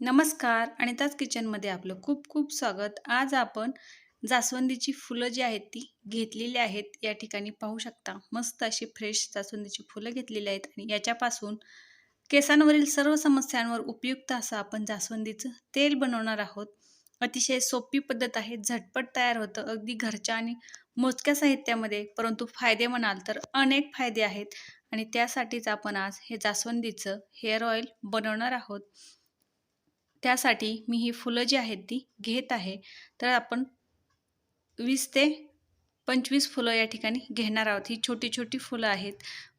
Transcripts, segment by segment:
नमस्कार अनिताज किचनमध्ये आपलं खूप खूप स्वागत. आज आपण जास्वंदीची फुलं जी आहेत ती घेतलेली आहेत या ठिकाणी पाहू शकता. मस्त अशी फ्रेश जास्वंदीची फुलं घेतलेली आहेत आणि याच्यापासून केसांवरील सर्व समस्यांवर उपयुक्त असं आपण जास्वंदीचं तेल बनवणार आहोत. अतिशय सोपी पद्धत आहे झटपट तयार होतं अगदी घरच्या आणि मोजक्या साहित्यामध्ये. परंतु फायदे म्हणाल तर अनेक फायदे आहेत आणि त्यासाठीच आपण आज हे जास्वंदीचं हेअर ऑइल बनवणार आहोत. त्यासाठी मी ही फुलं जी आहेत ती घेत आहे. तर आपण वीस ते पंचवीस फुलं या ठिकाणी घेणार आहोत. ही छोटी छोटी फुलं आहेत.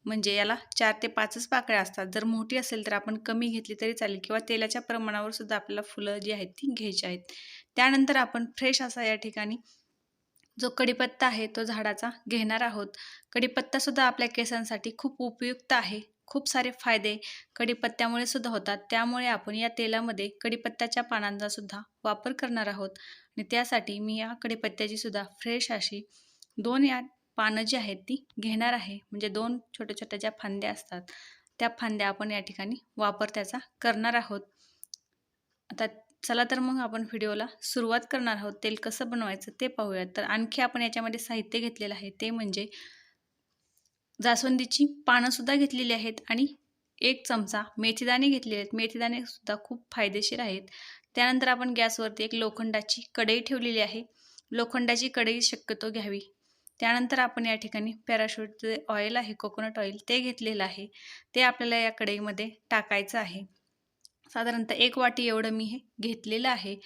म्हणजे याला चार ते पाचच पाकळ्या असतात. जर मोठी असेल तर आपण कमी घेतली तरी चालेल किंवा तेलाच्या प्रमाणावर सुद्धा आपल्याला फुलं जी आहेत ती घ्यायची आहेत. त्यानंतर आपण फ्रेश असा या ठिकाणी जो कडीपत्ता आहे तो झाडाचा घेणार आहोत. कडीपत्तासुद्धा आपल्या केसांसाठी खूप उपयुक्त आहे. खूप सारे फायदे कढीपत्त्यामुळे सुद्धा होतात. त्यामुळे आपण या तेलामध्ये कडीपत्त्याच्या पानांचा सुद्धा वापर करणार आहोत. आणि त्यासाठी मी या कढीपत्त्याची सुद्धा फ्रेश अशी दोन या पानं जी आहेत ती घेणार आहे. म्हणजे दोन छोट्या छोट्या ज्या फांद्या असतात त्या फांद्या आपण या ठिकाणी वापर त्याचा करणार आहोत. आता चला तर मग आपण व्हिडिओला सुरुवात करणार आहोत. तेल कसं बनवायचं ते पाहूयात. तर आणखी आपण याच्यामध्ये साहित्य घेतलेलं आहे. ते म्हणजे जास्वंदीची पानंसुद्धा घेतलेली आहेत आणि एक चमचा मेथीदाणे घेतलेले आहेत. मेथीदाणेसुद्धा खूप फायदेशीर आहेत. त्यानंतर आपण गॅसवरती एक लोखंडाची कढई ठेवलेली आहे. लोखंडाची कढई शक्यतो घ्यावी. त्यानंतर आपण या ठिकाणी पॅराशूटचे ऑइल आहे कोकोनट ऑइल ते घेतलेलं आहे. ते आपल्याला या कढईमध्ये टाकायचं आहे. साधारणतः एक वाटी एवढं मी हे घेतलेलं आहे.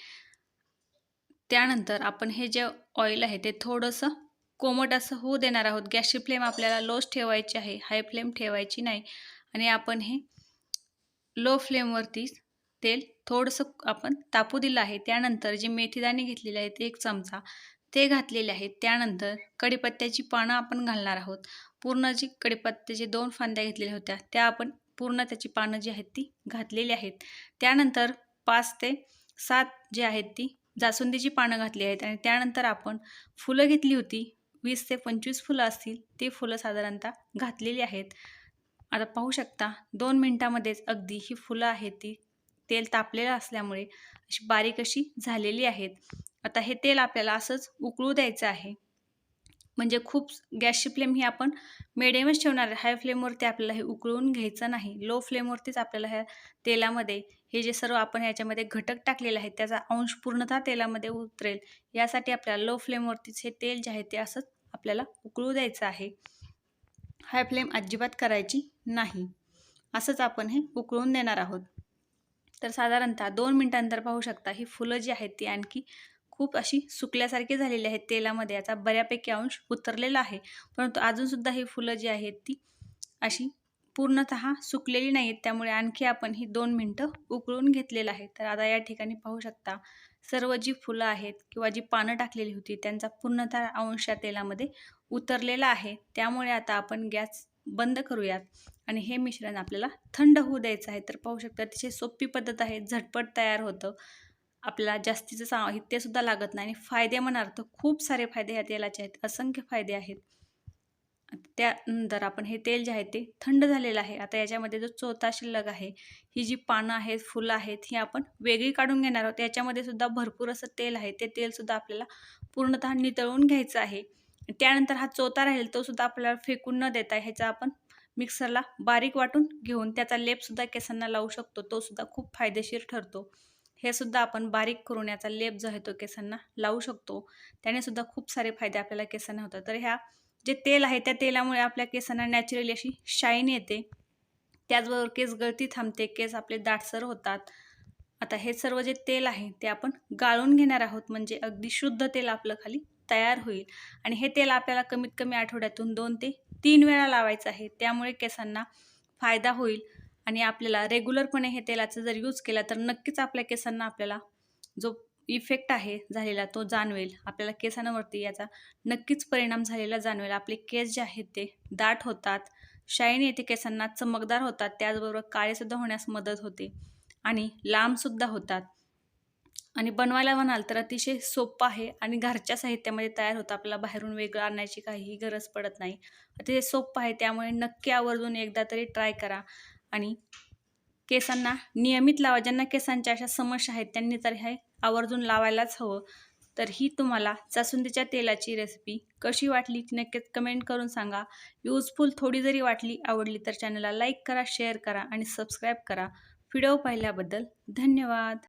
त्यानंतर आपण हे जे ऑइल आहे ते थोडंसं कोमट असं होऊ देणार आहोत. गॅसची फ्लेम आपल्याला लोच ठेवायची आहे. हाय फ्लेम ठेवायची नाही. आणि आपण हे लो फ्लेमवरती तेल थोडंसं आपण तापू दिलं आहे. त्यानंतर जे मेथीदाणे घेतलेले आहेत एक चमचा ते घातलेले आहेत. त्यानंतर कडीपत्त्याची पानं आपण घालणार आहोत. पूर्ण जी कडीपत्त्याचे दोन फांद्या घेतलेल्या होत्या त्या आपण पूर्ण त्याची पानं जी आहेत ती घातलेली आहेत. त्यानंतर पाच ते सात जे आहेत ती जास्वंदीची पानं घातली आहेत. आणि त्यानंतर आपण फुलं घेतली होती वीस ते पंचवीस फुलं असतील ती फुलं साधारणतः घातलेली आहेत. आता पाहू शकता दोन मिनटामध्येच अगदी ही फुलं आहेत ती. तेल तापलेलं असल्यामुळे अशी बारीक अशी झालेली आहेत. आता हे तेल आपल्याला असंच उकळू द्यायचं आहे. म्हणजे खूप गॅसची फ्लेम ही आपण मिडियमच ठेवणार आहे. हाय फ्लेमवरती आपल्याला हे उकळून घ्यायचं नाही. लो फ्लेमवरतीच आपल्याला ह्या तेलामध्ये हे जे सर्व आपण ह्याच्यामध्ये घटक टाकलेले आहेत त्याचा अंश पूर्णतः तेलामध्ये उतरेल. यासाठी आपल्याला लो फ्लेमवरतीच हे तेल जे आहे ते असंच आपल्याला उकळू द्यायचं आहे. हाय फ्लेम अजिबात करायची नाही. असंच आपण हे उकळून देणार आहोत. तर साधारणतः दोन मिनटांतर पाहू शकता ही फुलं जी आहेत ती आणखी खूप अशी सुकल्यासारखी झालेली आहेत तेलामध्ये. याचा बऱ्यापैकी अंश उतरलेला आहे. परंतु अजूनसुद्धा ही फुलं जी आहेत ती अशी पूर्णत सुकलेली नाही आहेत त्यामुळे आणखी आपण ही दोन मिनटं उकळून घेतलेलं आहे. तर आता या ठिकाणी पाहू शकता सर्व जी फुलं आहेत किंवा जी पानं टाकलेली होती त्यांचा पूर्णतः अंश या तेलामध्ये उतरलेला आहे. त्यामुळे आता आपण गॅस बंद करूयात. आणि हे मिश्रण आपल्याला थंड होऊ द्यायचं आहे. तर पाहू शकता अतिशय सोपी पद्धत आहे. झटपट तयार होतं. आपल्याला जास्तीचं साहित्यसुद्धा लागत नाही आणि फायदे म्हणाल तर खूप सारे फायदे ह्या तेलाचे आहेत. असंख्य फायदे आहेत. त्यानंतर आपण हे तेल जे आहे ते थंड झालेलं आहे. आता याच्यामध्ये जो चौथा शिल्लक आहे ही जी पानं आहेत फुलं आहेत ही आपण वेगळी काढून घेणार आहोत. याच्यामध्ये सुद्धा भरपूर असं तेल आहे. ते तेलसुद्धा आपल्याला पूर्णतः नितळून घ्यायचं आहे. त्यानंतर हा चौथा राहील तो सुद्धा आपल्याला फेकून न देता ह्याचा आपण मिक्सरला बारीक वाटून घेऊन त्याचा लेपसुद्धा केसांना लावू शकतो. तो सुद्धा खूप फायदेशीर ठरतो. हे सुद्धा आपण बारीक करून याचा लेप जो आहे तो केसांना लावू शकतो. त्याने सुद्धा खूप सारे फायदे आपल्याला केसांना होतात. तर ह्या जे तेल आहे त्या तेलामुळे आपल्या केसांना नॅचरली अशी शाईन येते. त्याचबरोबर केस गळती थांबते केस आपले दाटसर होतात. आता हे सर्व जे तेल आहे ते आपण गाळून घेणार आहोत म्हणजे अगदी शुद्ध तेल आपलं खाली तयार होईल. आणि हे तेल आपल्याला कमीत कमी आठवड्यातून दोन ते तीन वेळा लावायचं आहे. त्यामुळे केसांना फायदा होईल. आणि आपल्याला रेग्युलरपणे हे तेलाचं जर यूज केला तर नक्कीच आपल्या केसांना आपल्याला जो इफेक्ट आहे झालेला तो जाणवेल. आपल्याला केसांवरती याचा नक्कीच परिणाम झालेला जाणवेल. आपले केस जे आहेत ते दाट होतात शाईन येते केसांना चमकदार होतात त्याचबरोबर काळेसुद्धा होण्यास मदत होते आणि लांबसुद्धा होतात. आणि बनवायला म्हणाल तर अतिशय सोपं आहे आणि घरच्या साहित्यामध्ये तयार होतं. आपल्याला बाहेरून वेगळं आणण्याची काहीही गरज पडत नाही. अतिशय सोपं आहे त्यामुळे नक्की आवर्जून एकदा तरी ट्राय करा. आणि केसांना नियमित लावा. ज्यांना केसांच्या अशा समस्या आहेत त्यांनी तर हे आवर्जून लावायलाच हवं. तर ही तुम्हाला जास्वंदीच्या तेलाची रेसिपी कशी वाटली ती नक्कीच कमेंट करून सांगा. यूजफुल थोडी जरी वाटली आवडली तर चॅनलला लाईक करा शेअर करा आणि सबस्क्राईब करा. व्हिडिओ पाहिल्याबद्दल धन्यवाद.